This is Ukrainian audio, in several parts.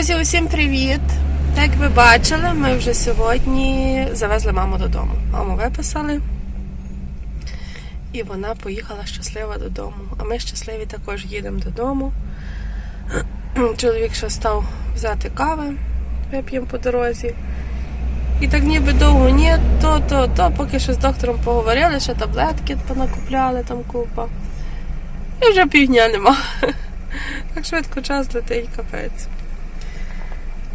Друзі, усім привіт! Як ви бачили, ми вже сьогодні завезли маму додому. Маму виписали, і вона поїхала щаслива додому. А ми щасливі також їдемо додому. Чоловік ще став взяти кави, вип'ємо по дорозі. І так ніби довго ні, то, то, то, поки що з доктором поговорили, ще таблетки понакупляли там купа. І вже півдня нема. Так швидко час летить капець.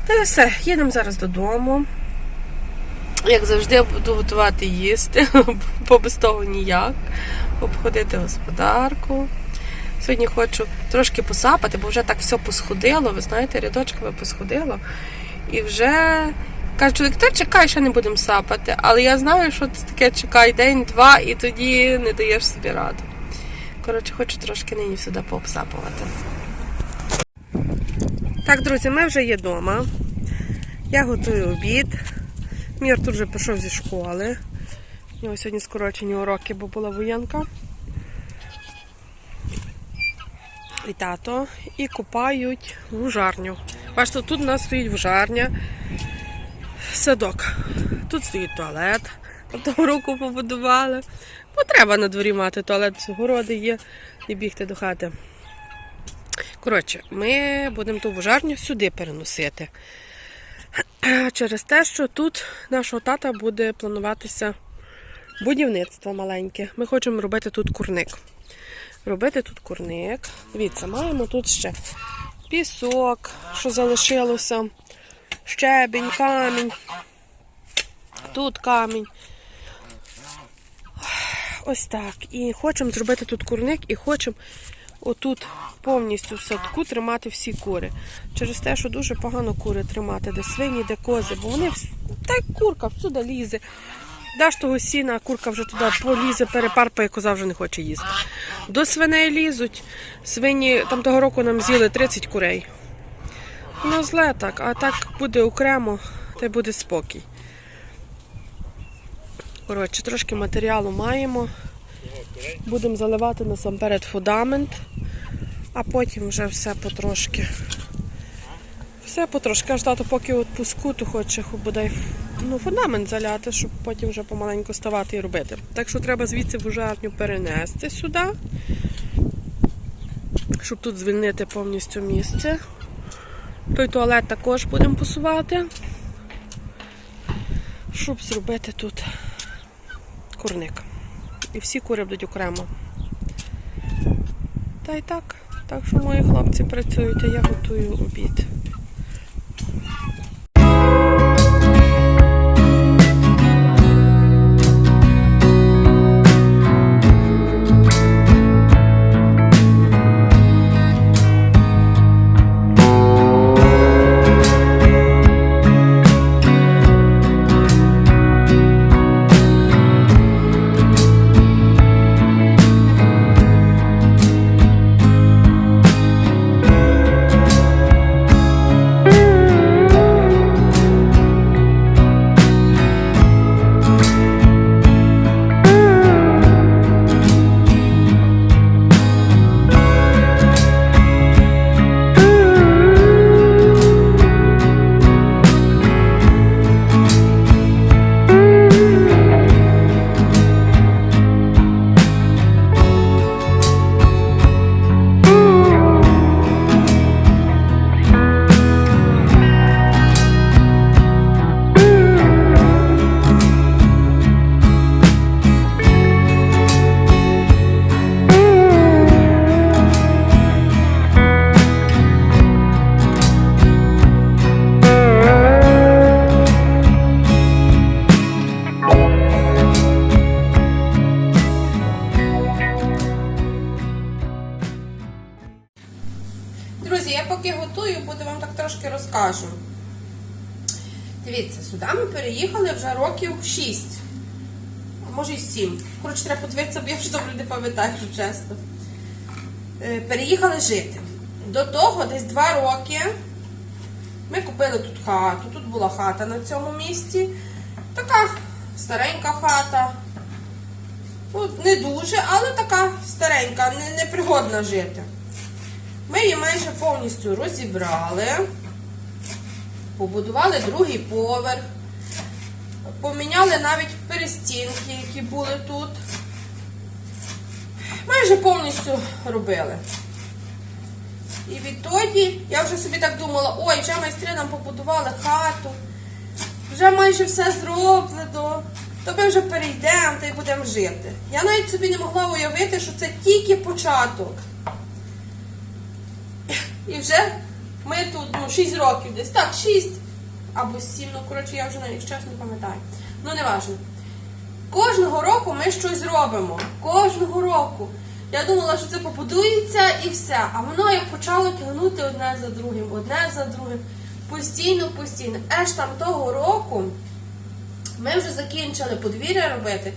Та все, їдемо зараз додому. Як завжди, буду готувати їсти, бо без того ніяк. Обходити господарку. Сьогодні хочу трошки посапати, бо вже так все посходило. Ви знаєте, рядочками посходило. І вже каже, чоловік, та чекай, ще не будемо сапати. Але я знаю, що це таке чекай день-два, і тоді не даєш собі раду. Коротше, хочу трошки нині сюди пообсапувати. Так, друзі, ми вже є вдома. Я готую обід. Мій Артур вже пішов зі школи. У нього сьогодні скорочені уроки, бо була воєнка. І тато. І купають вужарню. Бачите, тут у нас стоїть вужарня. Садок. Тут стоїть туалет. Того року побудували. Бо треба на дворі мати туалет, городи є, і бігти до хати. Коротше, ми будемо ту вожарню сюди переносити. Через те, що тут нашого тата буде плануватися будівництво маленьке. Ми хочемо робити тут курник. Робити тут курник. Дивіться, маємо тут ще пісок, що залишилося, щебінь, камінь. Тут камінь. Ось так. І хочемо зробити тут курник і хочемо отут повністю в садку тримати всі кури. Через те, що дуже погано кури тримати, де свині, де кози, бо вони та й курка всюди лізе. Даш того сіна, а курка вже туди полізе, перепарпає, коза вже не хоче їсти. До свиней лізуть. Свині там того року нам з'їли 30 курей. Воно зле так, а так буде окремо, та й буде спокій. Коротше, трошки матеріалу маємо. Будемо заливати насамперед фундамент, а потім вже все потрошки. Все потрошки. Аж тато поки відпуску, то хоче бодай ну, фундамент заляти, щоб потім вже помаленьку ставати і робити. Так що треба звідси вужарню перенести сюди, щоб тут звільнити повністю місце. Той туалет також будемо посувати, щоб зробити тут курник. І всі кури будуть окремо. Та й так. Так що мої хлопці працюють, а я готую обід. Трошки. Дивіться, сюди ми переїхали вже років 6. Може і 7. Коротше, треба подивитися, бо я вже добре не пам'ятаю, чесно. Е, Переїхали жити. До того, десь 2 роки, ми купили тут хату. Тут була хата на цьому місці. Така старенька хата. Ну, не дуже, але така старенька, непригодна жити. Ми її майже повністю розібрали. Побудували другий поверх. Поміняли навіть перестінки, які були тут. Майже повністю робили. І відтоді я вже собі так думала, ой, вже майстри нам побудували хату, вже майже все зроблено, то ми вже перейдемо та й будемо жити. Я навіть собі не могла уявити, що це тільки початок. І вже ми тут ну, 6 років десь. Так, 6 або 7, ну коротше, я вже навіть чесно не пам'ятаю. Ну, не важливо. Кожного року ми щось робимо. Кожного року. Я думала, що це побудується і все. А воно як почало тягнути одне за другим, одне за другим. Постійно, постійно. Аж там того року ми вже закінчили подвір'я робити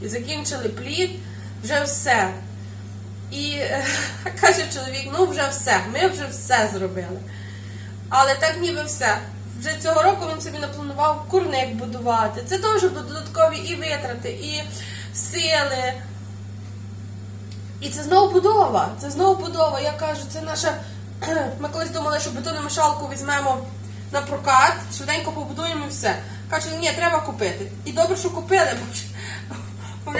і закінчили плід, вже все. І е, каже чоловік, ну вже все, ми вже все зробили. Але так ніби все. Вже цього року він собі напланував курник будувати. Це теж додаткові і витрати, і сили. І це знову будова. Це знову будова. Я кажу, це наша. Ми колись думали, що бетономішалку візьмемо на прокат, швиденько побудуємо і все. Кажу, ні, треба купити. І добре, що купили, бо вже-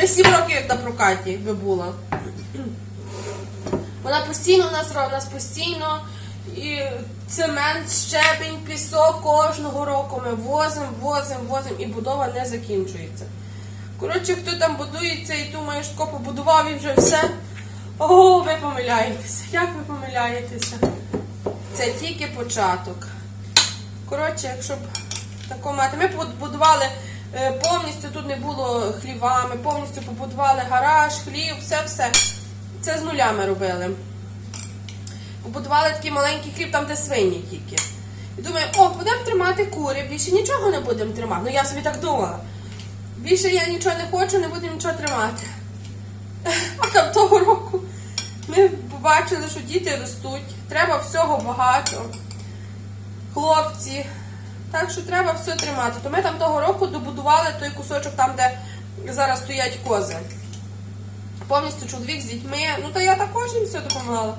бо 7 років як на прокаті би була. Вона постійно нас нас постійно і цемент, щебінь, пісок кожного року ми возимо, возимо, возимо, і будова не закінчується. Коротше, хто там будується і думає, що побудував і вже все. О, ви помиляєтеся. Як ви помиляєтеся? Це тільки початок. Коротше, якщо б тако мати. Ми побудували е, повністю, тут не було хліва, ми повністю побудували гараж, хлів, все-все. Це з нулями робили. Побудували такий маленький хліб, там де свині тільки. І думаю, о, будемо тримати кури, більше нічого не будемо тримати. Ну я собі так думала. Більше я нічого не хочу, не буду нічого тримати. А там того року ми побачили, що діти ростуть, треба всього багато. Хлопці. Так що треба все тримати. То ми там того року добудували той кусочок там, де зараз стоять кози. Повністю чоловік з дітьми. Ну то я також їм все допомагала.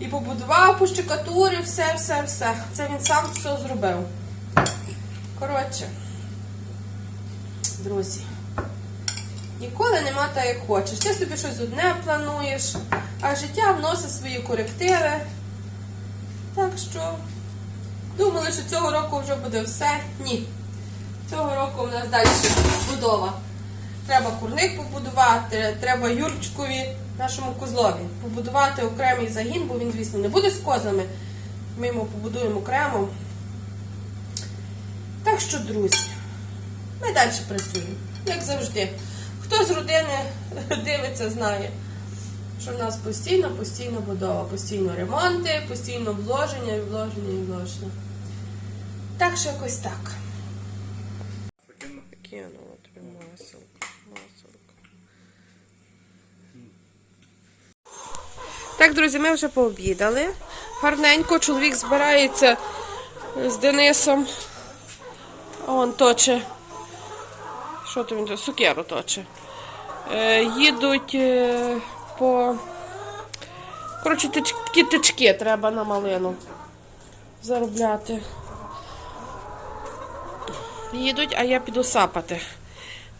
І побудував, пощекатурив, все, все, все. Це він сам все зробив. Коротше, друзі, ніколи нема так, як хочеш. Ти собі щось одне плануєш, а життя вносить свої корективи. Так що думали, що цього року вже буде все. Ні. Цього року у нас далі будова. Треба курник побудувати, треба Юрчикові, нашому козлові, побудувати окремий загін, бо він, звісно, не буде з козами. Ми йому побудуємо окремо. Так що, друзі, ми далі працюємо, як завжди. Хто з родини дивиться, знає, що в нас постійно, постійно будова, постійно ремонти, постійно вложення, і вложення, і вложення. Так що якось так. Кинула Так, друзі, ми вже пообідали. Гарненько чоловік збирається з Денисом. Он точе. Що то він? тут? Сукеру точе. Е, їдуть е, по. Коротше, такі тички треба на малину заробляти. Їдуть, а я піду сапати.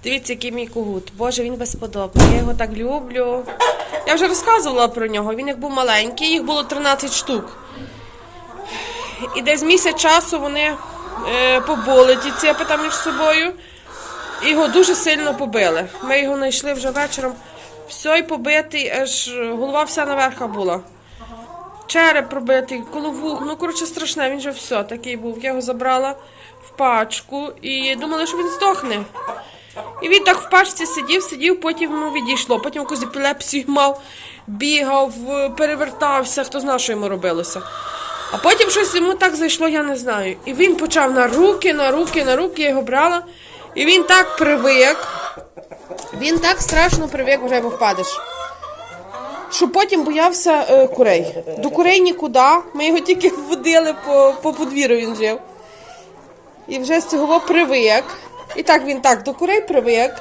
Дивіться, який мій когут. Боже, він безподобний. Я його так люблю. Я вже розказувала про нього. Він як був маленький, їх було 13 штук. І десь місяць часу вони е, побули ті цепи між собою. І його дуже сильно побили. Ми його знайшли вже вечором. Все й побитий, аж голова вся наверха була. Череп пробитий, коловух, ну коротше страшне, він же все такий був. Я його забрала в пачку і думала, що він здохне. І він так в пачці сидів, сидів, потім ну, відійшло. Потім якусь епілепсію мав, бігав, е, перевертався, хто знає, що йому робилося. А потім щось йому так зайшло, я не знаю. І він почав на руки, на руки, на руки, я його брала. І він так привик. Він так страшно привик, вже його впадеш. Що потім боявся е, курей. До курей нікуди. Ми його тільки водили по, по подвір'ю він жив. І вже з цього привик. І так він так до курей привик.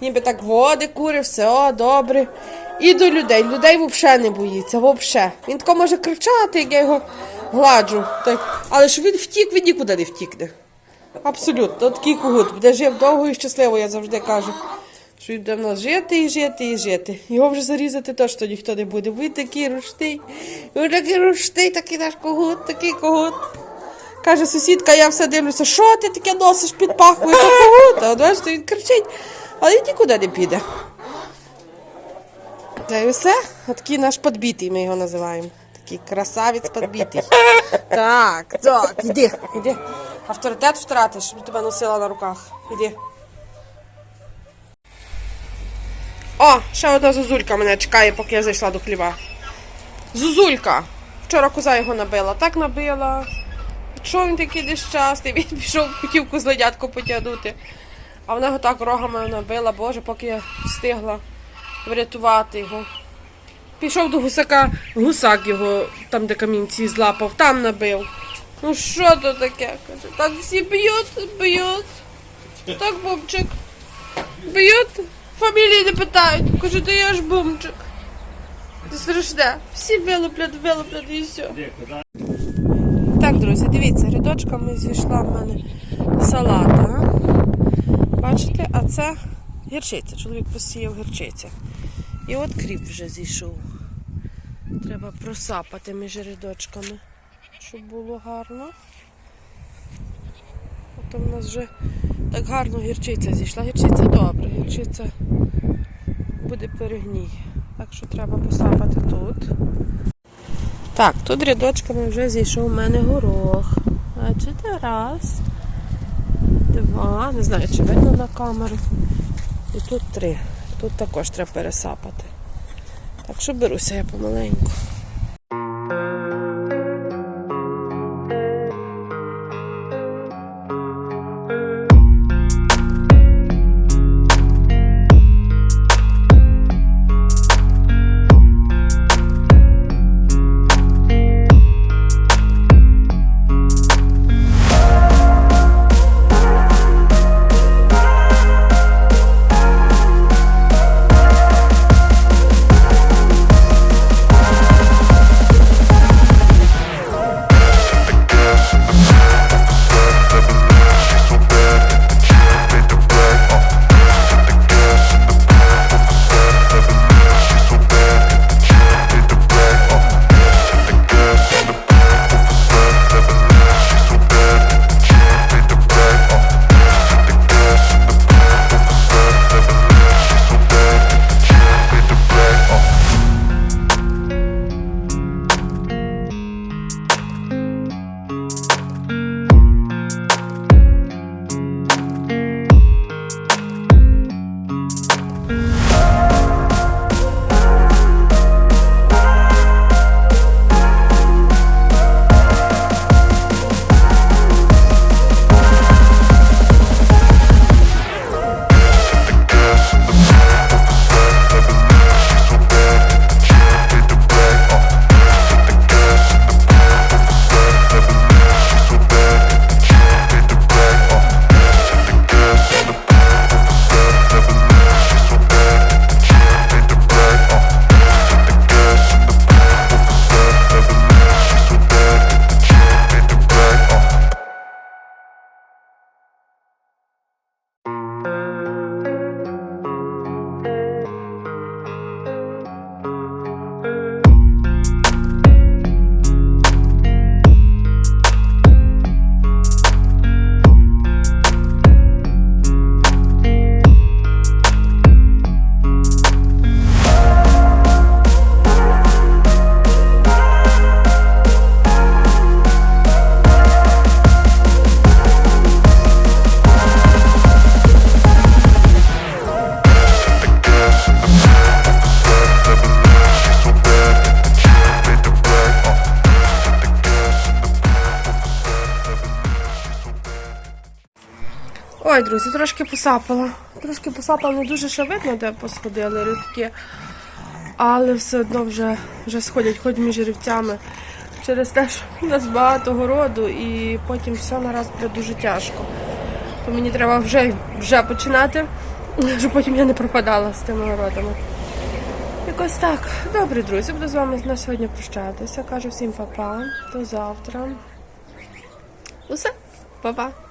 Ніби так води, кури, все добре. І до людей. Людей взагалі не боїться, взагалі. Він тако може кричати, як я його Гладжу. Так. Але що він втік, він нікуди не втікне. Абсолютно, такий когут. Буде жив довго і щасливо, я завжди кажу. Що він буде в нас жити і жити і жити. Його вже зарізати точно ніхто не буде. Він такий рушний. Він такий рушний, такий наш когут, такий когут. Каже сусідка, я все дивлюся, що ти таке носиш під пахвою та бачите, він кричить, але він нікуди не піде. Та й все. Такий наш подбитий, ми його називаємо. Такий красавець подбитий. Так, так, іди, іди. Авторитет втратиш, щоб тебе носила на руках. Іди. О, ще одна зозулька мене чекає, поки я зайшла до хліба. Зозулька! Вчора коза його набила, так набила. Що він такий нещасний? Він пішов, хотів козленятку потягнути. А вона його так рогами набила, боже, поки я встигла врятувати його. Пішов до гусака, гусак його, там, де камінці злапав, там набив. Ну що то таке? Каже, так всі б'ють, б'ють. Так, бумчик. Б'ють, фамілії не питають. Каже, то я ж бумчик. Це страшне. Всі вилуплять, вилуплять і все. Так, друзі, дивіться, рядочками зійшла в мене салата. Бачите, а це гірчиця. Чоловік посіяв гірчиця. І от кріп вже зійшов. Треба просапати між рядочками, щоб було гарно. Ото в нас вже так гарно гірчиця зійшла. Гірчиця добре, гірчиця буде перегній. Так що треба посапати тут. Так, тут рядочками вже зійшов у мене горох. Бачите, раз, два, не знаю, чи видно на камеру. І тут три. Тут також треба пересапати. Так що беруся я помаленьку. Ой, друзі, трошки посапала. Трошки посапала, не дуже ще видно, де посходили рідки. Але все одно вже, вже сходять хоч між рівцями. Через те, що в нас багато городу і потім все нараз буде дуже тяжко. То мені треба вже, вже починати, щоб потім я не пропадала з тими городами. Якось так. Добре, друзі, буду з вами на сьогодні прощатися. Кажу всім па-па. До завтра. Усе, па-па.